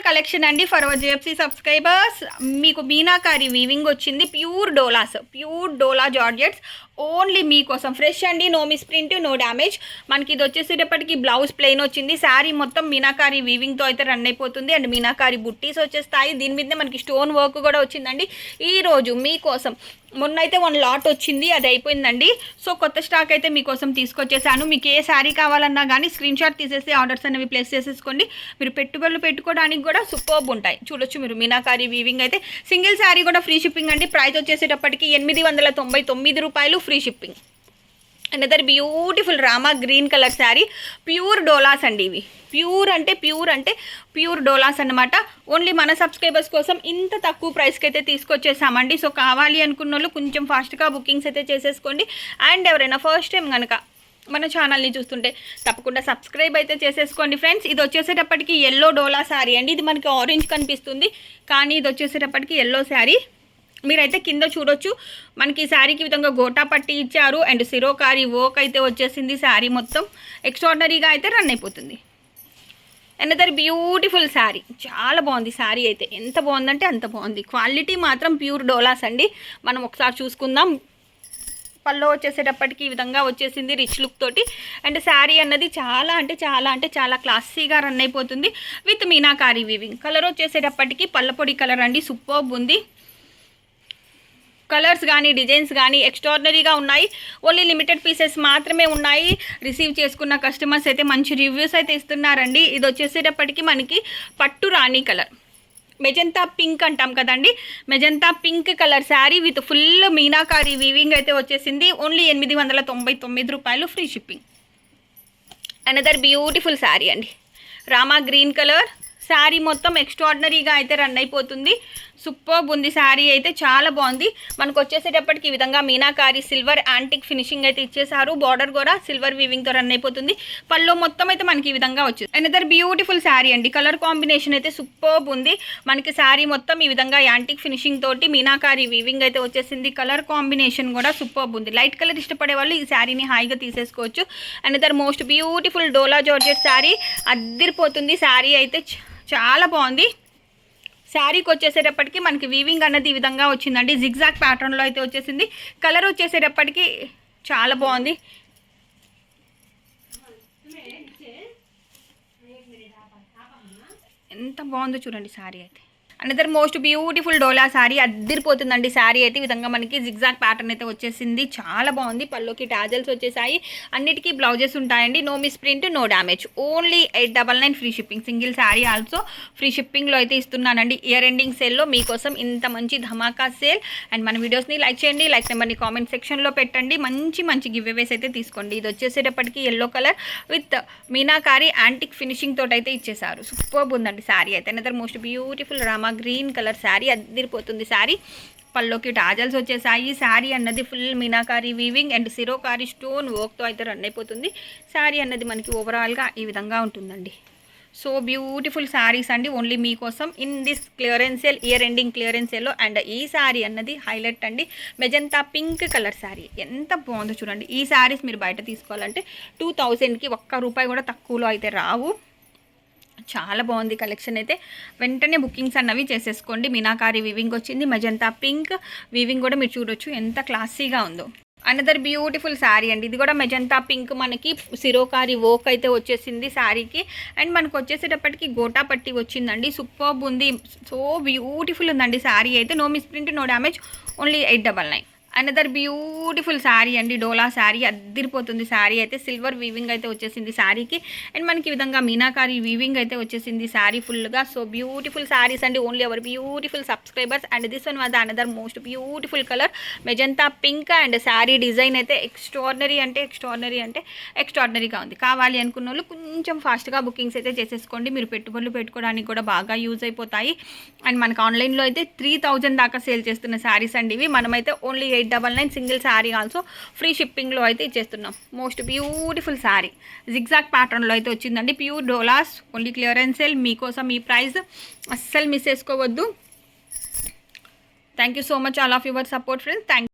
Beautiful collection అండి for our JFC subscribers. మీకు meenakari weaving వచ్చింది. Pure dolas pure dola georgettes. Only మీకోసం. Fresh అండి no miss print no damage మనకి ఇది వచ్చేసేటప్పటికి బ్లౌజ్ ప్లెయిన్ వచ్చింది. శారీ మొత్తం మీనాకారి వీవింగ్తో అయితే రన్ అయిపోతుంది. అండ్ మీనాకారి బుట్టీస్ వచ్చేస్తాయి. దీని మీదనే మనకి స్టోన్ వర్క్ కూడా వచ్చిందండి. ఈ రోజు మీకోసం మొన్న అయితే వన్ లాట్ వచ్చింది. అది అయిపోయిందండి. సో కొత్త స్టాక్ అయితే మీకోసం తీసుకొచ్చేసాను. మీకు ఏ శారీ కావాలన్నా కానీ స్క్రీన్ షాట్ తీసేసి ఆర్డర్స్ అనేవి ప్లేస్ చేసేసుకోండి. మీరు పెట్టుబడులు పెట్టుకోవడానికి కూడా సూపర్బ్ ఉంటాయి. చూడొచ్చు మీరు మీనాకారి వీవింగ్ అయితే. సింగిల్ శారీ కూడా ఫ్రీ షిప్పింగ్ అండి. ప్రైస్ వచ్చేసేటప్పటికి ఎనిమిది వందల తొంభై తొమ్మిది రూపాయలు. Free shipping another beautiful Rama green colour sari pure Doulos అండి ఇవి. ప్యూర్ అంటే ప్యూర్ అంటే ప్యూర్ డోలాస్ అన్నమాట. ఓన్లీ మన సబ్స్క్రైబర్స్ కోసం ఇంత తక్కువ ప్రైస్కి అయితే తీసుకొచ్చేసామండి. సో కావాలి అనుకున్న వాళ్ళు కొంచెం ఫాస్ట్గా బుకింగ్స్ అయితే చేసేసుకోండి. అండ్ ఎవరైనా ఫస్ట్ టైం కనుక మన ఛానల్ని చూస్తుంటే తప్పకుండా సబ్స్క్రైబ్ అయితే చేసేసుకోండి ఫ్రెండ్స్ ఇది వచ్చేసేటప్పటికి ఎల్లో డోలా శారీ అండి. ఇది మనకి ఆరెంజ్ కనిపిస్తుంది. కానీ ఇది వచ్చేసేటప్పటికి ఎల్లో శారీ మీరైతే కింద చూడొచ్చు. మనకి ఈ శారీకి విధంగా గోటా పట్టి ఇచ్చారు. అండ్ సిరోకారి వర్క్ అయితే వచ్చేసింది శారీ మొత్తం. ఎక్స్ట్రాడినరీగా అయితే రన్ అయిపోతుంది. Another beautiful sari. చాలా బాగుంది శారీ అయితే. ఎంత బాగుందంటే అంత బాగుంది. క్వాలిటీ మాత్రం ప్యూర్ డోలాస్ అండి. మనం ఒకసారి చూసుకుందాం. పల్లో వచ్చేసేటప్పటికి ఈ విధంగా వచ్చేసింది రిచ్ లుక్ తోటి. అండ్ శారీ అన్నది చాలా అంటే చాలా అంటే చాలా క్లాసీగా రన్ అయిపోతుంది. విత్ మీనాకారి వీవింగ్ కలర్ వచ్చేసేటప్పటికి పళ్ళపొడి కలర్ అండి. సూపర్బ్ ఉంది. కలర్స్ కానీ డిజైన్స్ కానీ ఎక్స్ట్రాడినరీగా ఉన్నాయి. ఓన్లీ లిమిటెడ్ పీసెస్ మాత్రమే ఉన్నాయి. రిసీవ్ చేసుకున్న కస్టమర్స్ అయితే మంచి రివ్యూస్ అయితే ఇస్తున్నారండి. ఇది వచ్చేసేటప్పటికి మనకి పట్టు రాణి కలర్. మెజంతా పింక్ అంటాం కదండి. Magenta pink colour sari with full meenakari weaving అయితే వచ్చేసింది. ఓన్లీ ఎనిమిది వందల తొంభై తొమ్మిది రూపాయలు free shipping. Another beautiful sari అండి. Rama green colour. శారీ మొత్తం ఎక్స్ట్రాడినరీగా అయితే రన్ అయిపోతుంది. సూపర్ ఉంది శారీ అయితే చాలా బాగుంది. మనకు వచ్చేసేటప్పటికి ఈ విధంగా మీనాకారి సిల్వర్ యాంటిక్ ఫినిషింగ్ అయితే ఇచ్చేసారు బార్డర్ కూడా సిల్వర్ వీవింగ్తో రన్ అయిపోతుంది. పళ్ళు మొత్తం అయితే మనకి ఈ విధంగా వచ్చింది అనదర్ బ్యూటిఫుల్ శారీ అండి. కలర్ కాంబినేషన్ అయితే సూపర్ ఉంది. మనకి శారీ మొత్తం ఈ విధంగా యాంటిక్ ఫినిషింగ్ తోటి మీనాకారి వీవింగ్ అయితే వచ్చేసింది. కలర్ కాంబినేషన్ కూడా సూపర్ ఉంది. లైట్ కలర్ ఇష్టపడే వాళ్ళు ఈ శారీని హాయిగా తీసేసుకోవచ్చు. Another most beautiful dola georgette sari. అద్దిరిపోతుంది. Sari అయితే చాలా బాగుంది. శారీకి వచ్చేసేటప్పటికి మనకి వీవింగ్ అన్నది ఈ విధంగా వచ్చిందండి. జిగ్జాగ్ ప్యాటర్న్లో అయితే వచ్చేసింది. కలర్ వచ్చేసేటప్పటికి చాలా బాగుంది. ఎంత బాగుందో చూడండి శారీ అయితే. Another most beautiful dola sari అద్దరిపోతుందండి. Sari అయితే ఈ విధంగా మనకి జిగ్జాగ్ ప్యాటర్న్ అయితే వచ్చేసింది. చాలా బాగుంది. పళ్ళుకి టాజల్స్ వచ్చేసాయి. అన్నిటికీ బ్లౌజెస్ ఉంటాయండి. No miss print no damage only eight double nine free shipping single sari also free షిప్పింగ్లో అయితే ఇస్తున్నానండి. ఇయర్ ఎండింగ్ సేల్లో మీకోసం ఇంత మంచి ధమాకా సేల్ అండ్ మన వీడియోస్ని లైక్ చేయండి. లైక్ నెంబర్ని కామెంట్ సెక్షన్లో పెట్టండి. మంచి మంచి గివ్ అవేస్ అయితే తీసుకోండి. ఇది వచ్చేసేటప్పటికి yellow colour with meenakari antique finishing తోటైతే అయితే ఇచ్చేసారు సూపర్ ఉందండి శారీ అయితే. Another most beautiful Rama green colour sari అదిరిపోతుంది శారీ పల్లోకి టాజల్స్ వచ్చేసాయి. శారీ అన్నది ఫుల్ మీనాకారి వీవింగ్ అండ్ సిరోకారి స్టోన్ వర్క్తో అయితే రన్ అయిపోతుంది. శారీ అన్నది మనకి ఓవరాల్గా ఈ విధంగా ఉంటుందండి. సో బ్యూటిఫుల్ శారీస్ అండి. ఓన్లీ మీకోసం in this clearance sale year ending clearance సేల్లో అండ్ ఈ శారీ అన్నది హైలైట్ అండి. మెజంతా పింక్ కలర్ శారీ ఎంత బాగుందో చూడండి. ఈ శారీస్ మీరు బయట తీసుకోవాలంటే టూ థౌజండ్కి ఒక్క రూపాయి కూడా తక్కువలో అయితే రావు. చాలా బాగుంది కలెక్షన్ అయితే. వెంటనే బుకింగ్స్ అన్నవి చేసేసుకోండి. మీనాకారి వివింగ్ వచ్చింది మజంతా పింక్ వివింగ్ కూడా మీరు చూడొచ్చు. ఎంత క్లాసీగా ఉందో. అనదర్ బ్యూటిఫుల్ శారీ అండి. ఇది కూడా మెజంతా పింక్ మనకి సిరోకారి వోక్ అయితే వచ్చేసింది శారీకి అండ్ మనకు వచ్చేసేటప్పటికి గోటా పట్టి వచ్చిందండి. సూపర్బ్ ఉంది. సో బ్యూటిఫుల్ ఉందండి శారీ అయితే. No miss print no damage only eight double nine another beautiful sari అండి డోలా శారీ అద్దిరిపోతుంది శారీ అయితే సిల్వర్ వీవింగ్ అయితే వచ్చేసింది శారీకి అండ్ మనకి ఈ విధంగా మీనాకారి వీవింగ్ అయితే వచ్చేసింది శారీ ఫుల్గా సో బ్యూటిఫుల్ శారీస్ అండి only our beautiful subscribers and this one was another most beautiful colour magenta pink and sari design అయితే ఎక్స్ట్రాడినరీ అంటే ఎక్స్ట్రాడినరీ అంటే ఎక్స్ట్రాడినరీగా ఉంది. కావాలి అనుకున్న వాళ్ళు కొంచెం ఫాస్ట్గా బుకింగ్స్ అయితే చేసేసుకోండి. మీరు పెట్టుబడులు పెట్టుకోవడానికి కూడా బాగా యూజ్ అయిపోతాయి. అండ్ మనకు ఆన్లైన్లో అయితే త్రీ థౌజండ్ దాకా సేల్ చేస్తున్న శారీస్ అండి ఇవి. మనమైతే only eight double nine single sari also free షిప్పింగ్లో అయితే ఇచ్చేస్తున్నాం. Most beautiful sari. జిగ్జాగ్ ప్యాటర్న్లో అయితే వచ్చిందండి. Pure dolas only clearance sale మీకోసం ఈ ప్రైస్ అస్సలు మిస్ చేసుకోవద్దు. Thank you so much all of your support friends thank